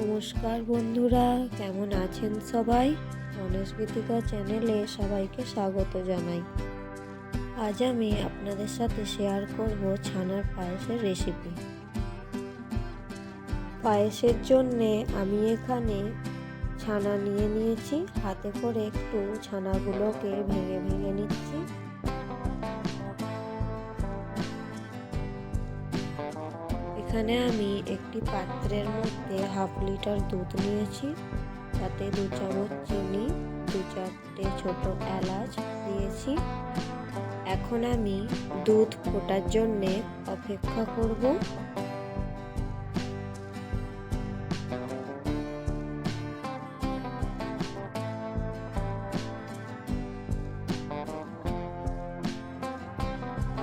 নমস্কার বন্ধুরা, কেমন আছেন সবাই? গণেশগীতিকা চ্যানেলে সবাইকে স্বাগত জানাই। আজ আমি আপনাদের সাথে শেয়ার করব ছানার পায়েসের রেসিপি পায়েসের জন্যে আমি এখানে ছানা নিয়ে নিয়েছি, হাতে করে একটু ছানাগুলোকে ভেঙে ভেঙে নিচ্ছি। এখানে আমি একটি পাত্রের মধ্যে হাফ লিটার দুধ নিয়েছি। তাতে দু চামচ চিনি, দু চারটে ছোট এলাচ দিয়েছি। এখন আমি দুধ ফোটার জন্যে অপেক্ষা করব।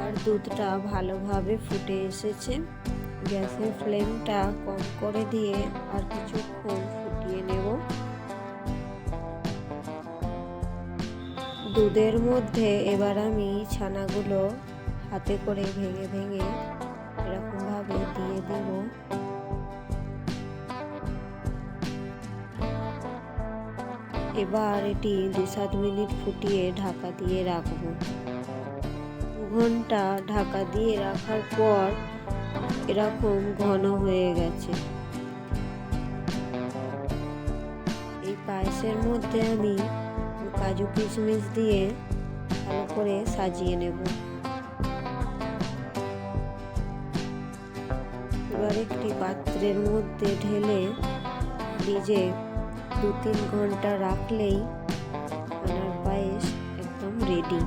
আর দুধটা ভালোভাবে ফুটে এসেছে। গ্যাসের ফ্লেমটা কম করে দিয়ে আর কিছুক্ষণ ফুটিয়ে নেব। দুধের মধ্যে এবার আমি ছানাগুলো হাতে করে ভেঙে ভেঙে এরকমভাবে দিয়ে দেব। এবার এটি দু সাত মিনিট ফুটিয়ে ঢাকা দিয়ে রাখব। দু ঘণ্টা ঢাকা দিয়ে রাখার পর এরকম ঘন হয়ে গেছে। এই পায়েসের মধ্যে আমি কাজু কিশমিশ দিয়ে ভালো করে সাজিয়ে নেব। এবার একটি পাত্রের মধ্যে ঢেলে ফ্রিজে দু তিন ঘণ্টা রাখলেই ছানার পায়েস একদম রেডি